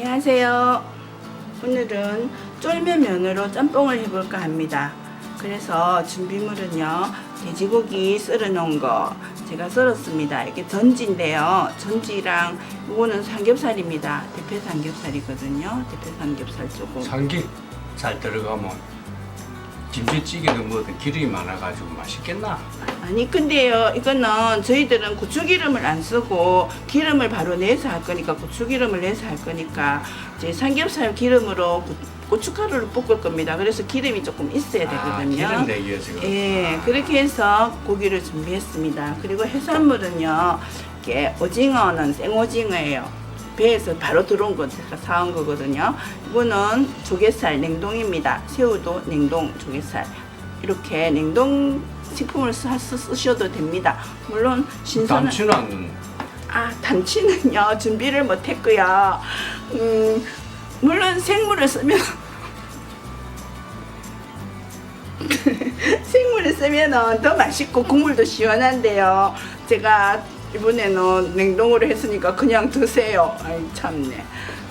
안녕하세요. 오늘은 쫄면면으로 짬뽕을 해볼까 합니다. 그래서 준비물은요, 돼지고기 썰어놓은 거 제가 썰었습니다. 이게 전지인데요. 전지랑 이거는 삼겹살입니다. 대패 삼겹살이거든요. 대패 삼겹살 조금. 삼기 잘 들어가면 김치찌개든 뭐든 기름이 많아가지고 맛있겠나? 아니 근데요 이거는 저희들은 고추기름을 안 쓰고 기름을 바로 내서 할 거니까 고추기름을 내서 할 거니까 이제 삼겹살 기름으로 고- 고춧가루를 볶을 겁니다 그래서 기름이 조금 있어야 아, 되거든요 기름 내기 위해서 그렇구나. 예 그렇게 해서 고기를 준비했습니다 그리고 해산물은요 이게 오징어는 생오징어예요 배에서 바로 들어온 거 제가 사온 거거든요 이거는 조개살 냉동입니다 새우도 냉동 조개살 이렇게 냉동 식품을 사, 쓰, 쓰셔도 됩니다. 물론 신선한 않는 아 담치는요 준비를 못했고요. 음 물론 생물을 쓰면 생물을 쓰면은 더 맛있고 국물도 시원한데요. 제가 이번에는 냉동으로 했으니까 그냥 드세요. 아이 참네.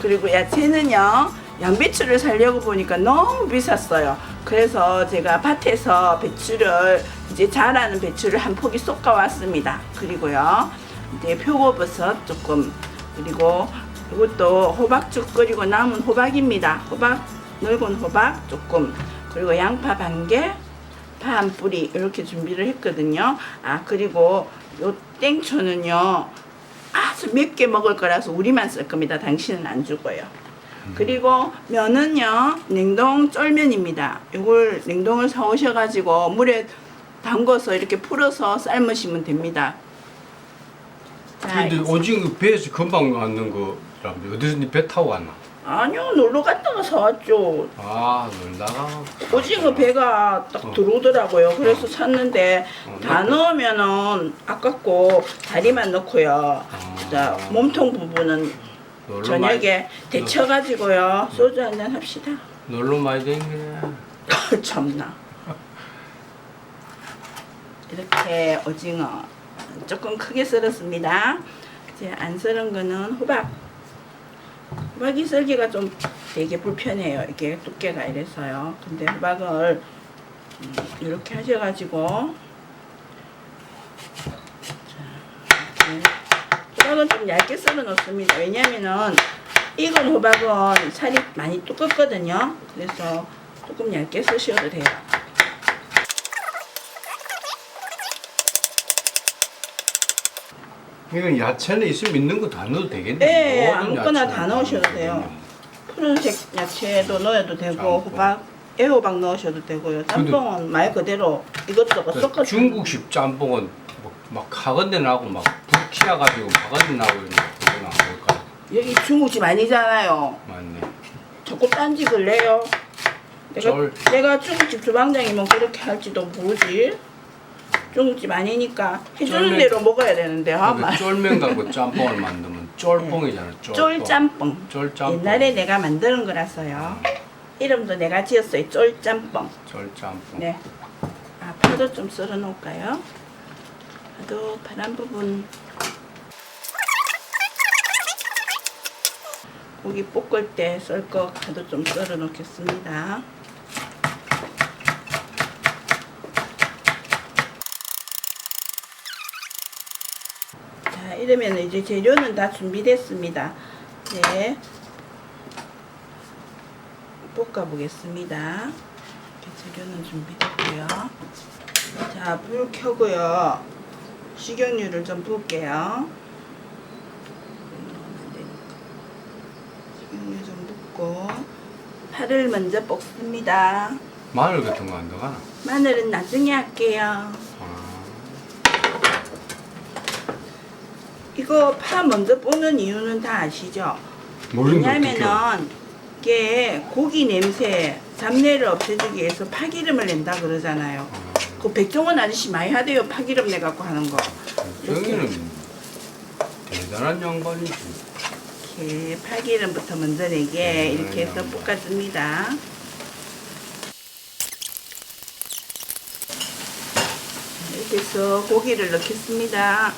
그리고 야채는요 양배추를 살려고 보니까 너무 비쌌어요. 그래서 제가 밭에서 배추를 이제 자라는 배추를 한 포기 쏟아 왔습니다. 그리고요 이제 표고버섯 조금 그리고 이것도 호박죽 끓이고 남은 호박입니다. 호박 넓은 호박 조금 그리고 양파 반 개, 파 한 뿌리 이렇게 준비를 했거든요. 아 그리고 요 땡초는요 아주 맵게 먹을 거라서 우리만 쓸 겁니다. 당신은 안 주고요. 그리고 면은요 냉동 쫄면입니다. 이걸 냉동을 사오셔가지고 물에 담궈서 이렇게 풀어서 삶으시면 됩니다. 자, 근데 오징어 배에서 금방 왔는 거라면 어디서 니배 타고 왔나? 아니요 놀러 갔다가 사왔죠. 아 놀다가 오징어 배가 딱 어. 들어오더라고요. 그래서 샀는데 어, 다 넣으면은 아깝고 다리만 넣고요. 아. 자 몸통 부분은 놀러 저녁에 데쳐가지고요 소주 한 잔 합시다. 많이, 놀러 많이 댕기네. 참나. 이렇게 오징어 조금 크게 썰었습니다. 이제 안 썰은 거는 호박. 호박이 썰기가 좀 되게 불편해요. 이게 두께가 이래서요. 근데 호박을 음, 이렇게 하셔가지고 호박은 좀 얇게 썰어 놓습니다. 왜냐면은 익은 호박은 살이 많이 두껍거든요. 그래서 조금 얇게 쓰셔도 돼요. 이건 야채는 있으면 있는 거 다 넣어도 되겠네. 네, 모든 아무거나 야채는 다 넣으셔도 넣어도 돼요. 되겠네. 푸른색 야채도 넣어도 되고 짬뽕. 호박, 애호박 넣으셔도 되고요. 짬뽕은 말 그대로 이것저것 섞어 그 중국식 짬뽕은 뭐, 막 학원대 나고 막 불키야 가지고 학원대 나고 이런 거 그건 안 볼까? 여기 중국집 아니잖아요. 맞네. 자꾸 딴짓을 내요. 내가 절. 내가 중국집 주방장이면 그렇게 할지도 모르지. 중국집 아니니까 해주는 쫄면. 대로 먹어야 되는데 아, 그 말. 쫄면 갖고 짬뽕을 만들면 쫄뽕이잖아. 쫄뽕. 쫄짬뽕. 쫄짬뽕. 옛날에 내가 만드는 거라서요. 이름도 내가 지었어요. 쫄짬뽕. 쫄짬뽕. 네. 아, 파도 좀 썰어 놓을까요? 파도 파란 부분. 고기 볶을 때 썰 거 파도 좀 썰어 놓겠습니다. 자, 이러면 이제 재료는 다 준비됐습니다. 네. 볶아 보겠습니다. 재료는 준비됐고요. 자, 불 켜고요. 식용유를 좀 붓게요. 식용유 좀 붓고 파를 먼저 볶습니다. 마늘 같은 거 안 들어가나? 마늘은 나중에 할게요. 이거 파 먼저 볶는 이유는 다 아시죠? 모르는. 왜냐면은 이게 고기 냄새, 잡내를 없애주기 위해서 파기름을 낸다 그러잖아요. 그 백종원 아저씨 많이 하대요. 파기름 내갖고 하는 거. 정이는 대단한 양반이지. 이렇게 파기름부터 먼저 내게 이렇게 해서 볶아줍니다. 이렇게 해서 고기를 넣겠습니다.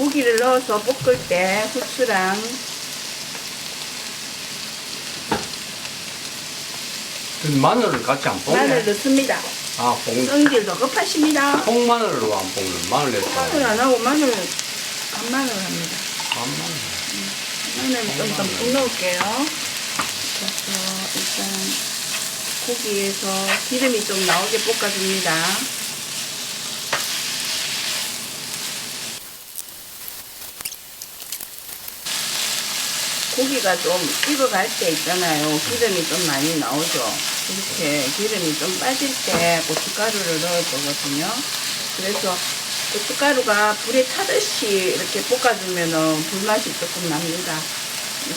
고기를 넣어서 볶을 때 후추랑 그 마늘을 같이 안 볶네. 마늘 넣습니다. 아, 볶. 성질도 급하십니다. 콩마늘로 안 볶는 마늘 넣어. 마늘 안 하고 마늘 간마늘 합니다. 간마늘. 마늘 좀 듬뿍 넣을게요. 그래서 일단 고기에서 기름이 좀 나오게 볶아줍니다. 고기가 좀 익어갈 때 있잖아요. 기름이 좀 많이 나오죠. 이렇게 기름이 좀 빠질 때 고춧가루를 넣을 거거든요. 그래서 고춧가루가 불에 타듯이 이렇게 볶아주면은 불맛이 조금 납니다.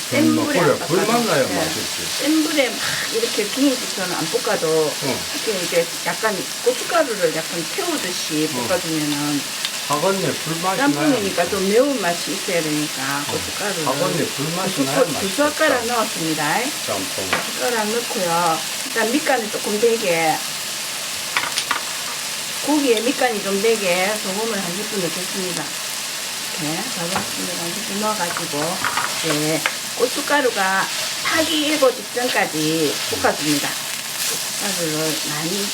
센 음, 불에 그래, 안 불맛 볶아도- 나야 네. 맛있지. 센 불에 막 이렇게 중국집처럼 안 볶아도 어. 이렇게 이제 약간 고춧가루를 약간 태우듯이 어. 볶아주면은 학원에 불맛이. 짬뽕이니까 좀 매운 맛이 있어야 되니까 고춧가루를 학원에 불맛이 두, 나야 두 맛있어. 숟가락 넣었습니다. 짬뽕. 숟가락 넣고요. 일단 밑간을 조금 되게 고기에 밑간이 좀 되게 소금을 한 스푼 넣겠습니다. 이렇게 소금을 한 스푼 넣어가지고 이제 고춧가루가 타기 일고 직전까지 볶아줍니다. 고춧가루를 많이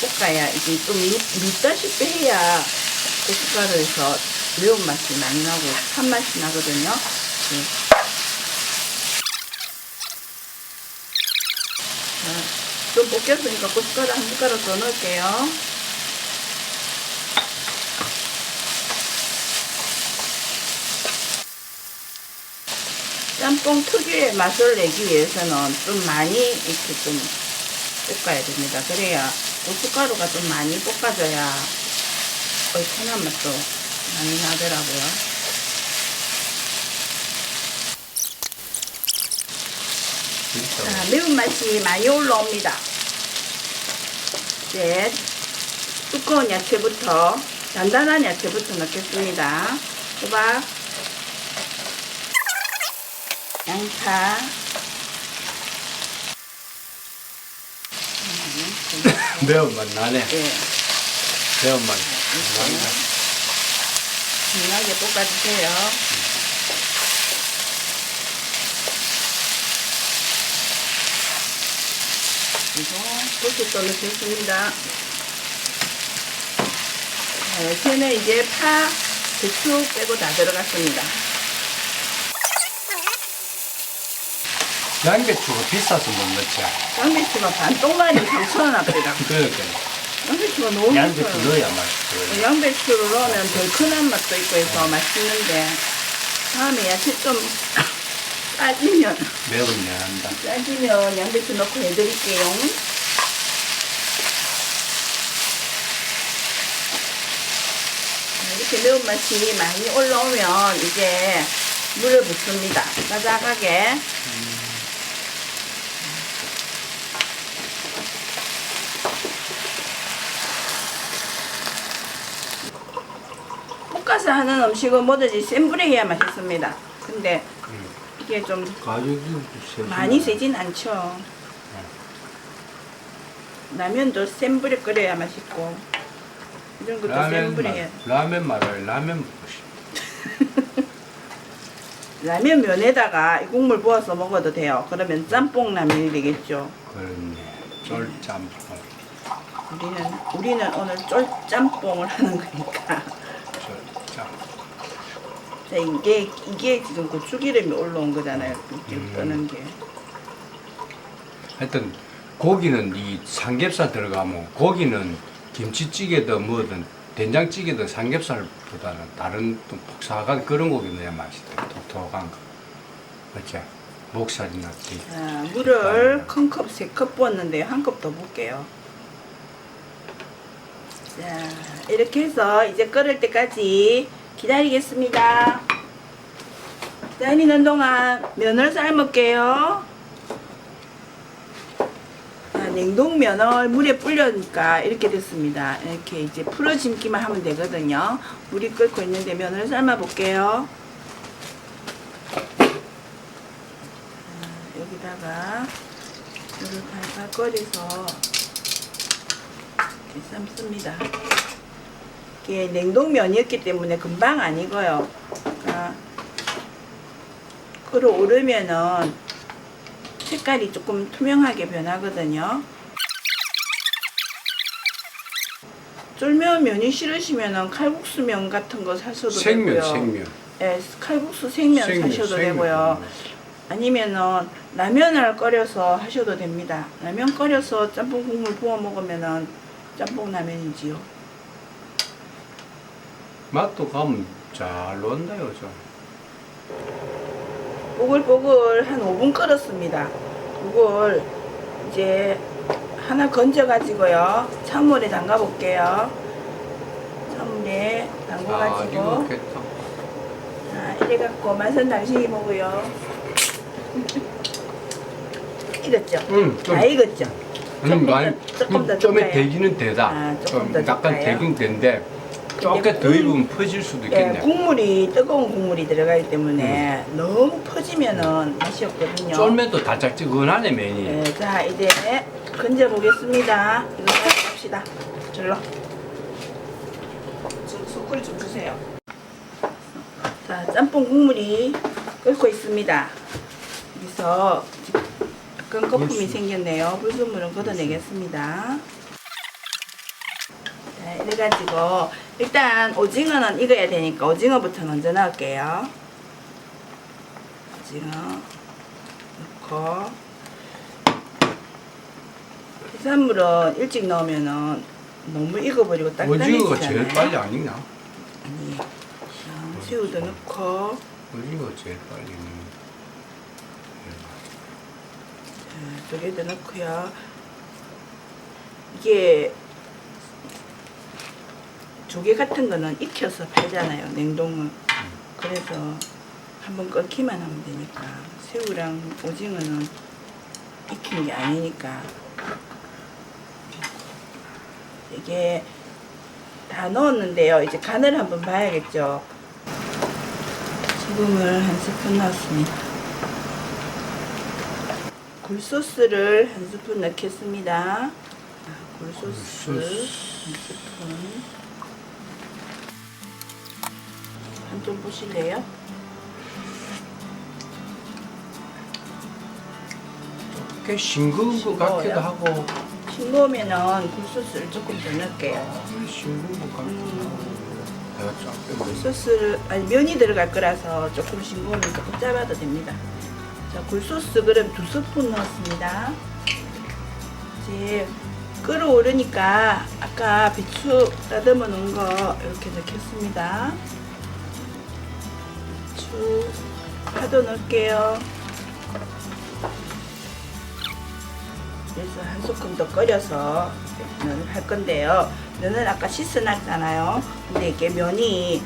볶아야 이게 좀 묻, 묻다시피 해야 고춧가루에서 매운맛이 많이 나고 산맛이 나거든요. 네. 자, 좀 볶였으니까 고춧가루 한 숟가락 더 넣을게요. 짬뽕 특유의 맛을 내기 위해서는 좀 많이 이렇게 좀 볶아야 됩니다. 그래야 고춧가루가 좀 많이 볶아져야 얼큰한 맛도 많이 나더라고요. 자, 매운맛이 많이 올라옵니다. 이제 두꺼운 야채부터 단단한 야채부터 넣겠습니다. 호박, 양파, 매운맛 나네. 예, 매운맛 나네. 진하게 볶아주세요. 그리고 고춧도 넣겠습니다. 자, 여기에는 이제 파, 대추 빼고 다 들어갔습니다. 양배추가 비싸서 못 넣지. 양배추가 반동가리 3,000원 합니다. 그러니까 양배추가 너무 양배추 비싸요. 넣어야 맛있어. 양배추를 넣으면 덜 큰한 맛도 있고 해서 맛있는데 다음에 야채 좀 빠지면 매운 내한다. 짜지면 양배추 넣고 해드릴게요. 자, 이렇게 매운맛이 많이 올라오면 이제 물을 붓습니다. 짜작하게. 볶 아서 하는 음식은 뭐든지 센 불에 해야 맛있습니다. 근데 음. 이게 좀 가격이 세지. 많이 세진 않죠. 라면도 센 불에 끓여야 맛있고 이런 것도 센 라면 불에 말, 해야 라면 말을 라면 먹고 싶어. 라면 면에다가 이 국물 부어서 먹어도 돼요. 그러면 짬뽕 라면이 되겠죠. 그렇네. 쫄짬뽕. 우리는 우리는 오늘 쫄짬뽕을 하는 거니까. 이게 이게 지금 고추기름이 올라온 거잖아요. 이렇게 음. 뜨는 게. 하여튼 고기는 이 삼겹살 들어가면 고기는 김치찌개든 뭐든 된장찌개든 삼겹살보다는 다른 좀 복사간 그런 고기 넣어야 맛있다. 톡톡한 거. 맞지? 목살이나 튀. 자, 물을 큰 컵 세 컵 부었는데요. 한컵더 붓게요. 자, 이렇게 해서 이제 끓을 때까지 기다리겠습니다. 기다리는 동안 면을 삶을게요. 자, 냉동 면을 물에 불려니까 이렇게 됐습니다. 이렇게 이제 풀어짐기만 하면 되거든요. 물이 끓고 있는데 면을 삶아 볼게요. 여기다가 물을 팔팔 끓여서 이렇게 삶습니다. 이게 냉동면이었기 때문에 금방 안 익어요. 그러니까 끓어오르면은 색깔이 조금 투명하게 변하거든요. 쫄면 면이 싫으시면은 칼국수면 같은 거 사셔도 생면, 되고요. 생면. 예, 칼국수 생면, 생면, 사셔도 생면. 되고요. 아니면은 라면을 끓여서 하셔도 됩니다. 라면 끓여서 짬뽕 국물 부어 먹으면은 짬뽕 라면이지요. 맛도 가면 잘 논다요, 좀. 뽀글뽀글 한 5분 끓었습니다. 그걸 이제 하나 건져 가지고요. 찬물에 담가 볼게요. 찬물에 담가 아, 가지고 이거겠다. 자, 이래 갖고 맛은 당신이 보고요. 익었죠? 음, 좀, 다 익었죠? 음, 조금 많이, 더- 조금 더 음, 좀에 줄까요? 되기는 되다. 아, 조금 좀더 약간? 되긴 된데, 조금 더 국- 익으면 퍼질 수도 예, 있겠네. 국물이 뜨거운 국물이 들어가기 때문에 너무 퍼지면은 맛이 없거든요. 쫄면도 달짝지근하네, 면이. 네, 자 이제 건져 보겠습니다. 이거 봅시다. 절로. 좀 숯불 좀 주세요. 자 짬뽕 국물이 끓고 있습니다. 여기서 약간 거품이 불순. 생겼네요. 불순물은 걷어내겠습니다. 자, 이래가지고 일단 오징어는 익어야 되니까 오징어부터 먼저 넣을게요. 오징어 넣고 해산물은 일찍 넣으면은 너무 익어버리고 오징어가 딱딱해지잖아요. 제일 빨리 안 익나? 아니, 자, 새우도 넣고 오징어가 제일 빨리 익는. 자, 조개도 넣고요. 이게 조개 같은 거는 익혀서 팔잖아요. 냉동은. 그래서 한번 끓기만 하면 되니까 새우랑 오징어는 익힌 게 아니니까 이게 다 넣었는데요. 이제 간을 한번 봐야겠죠. 소금을 한 스푼 넣었습니다. 굴소스를 한 스푼 넣겠습니다. 아, 굴소스 굴소스. 한 스푼. 좀 보실래요? 꽤 싱거운 것 싱거워요? 같기도 하고, 싱거우면은 굴소스를 조금 더 넣을게요. 아, 싱거운 것 같기도 하고. 내가 작게 먹 굴소스를 아니 면이 들어갈 거라서 조금 싱거우면 조금 짜봐도 됩니다. 자 굴소스 그럼 두 스푼 넣었습니다. 이제 끓어오르니까 아까 배추 다듬어 놓은 거 이렇게 넣겠습니다. 배추 파도 넣을게요. 그래서 한 소끔 더 끓여서 면을 할 건데요. 면은 아까 씻어놨잖아요. 근데 이게 면이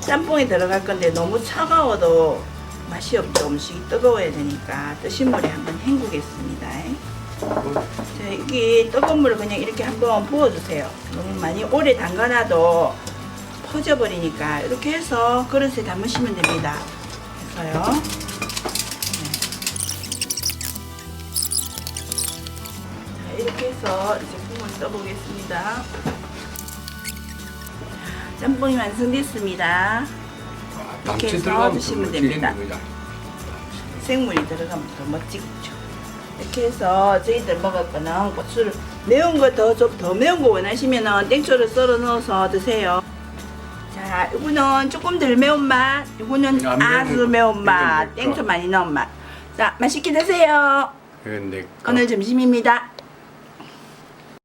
짬뽕에 들어갈 건데 너무 차가워도 맛이 없죠. 음식이 뜨거워야 되니까 뜨신 물에 한번 헹구겠습니다. 자, 여기 뜨거운 물을 그냥 이렇게 한번 부어주세요. 너무 많이 오래 담가놔도 퍼져버리니까 이렇게 해서 그릇에 담으시면 됩니다. 해서요. 자, 이렇게 해서 이제 국물 떠보겠습니다. 짬뽕이 완성됐습니다. 담치 해서 드시면 더 됩니다. 생물이 들어가면 더 멋지겠죠. 이렇게 해서 저희들 먹을 거는 고추를 매운 거 더 좀더 매운 거 원하시면은 땡초를 썰어 넣어서 드세요. 자, 이거는 조금 덜 매운 맛, 이거는 안 매운 아주 거. 매운 맛, 이건 내 땡초 거. 많이 넣은 맛. 자, 맛있게 드세요. 내 거. 오늘 점심입니다.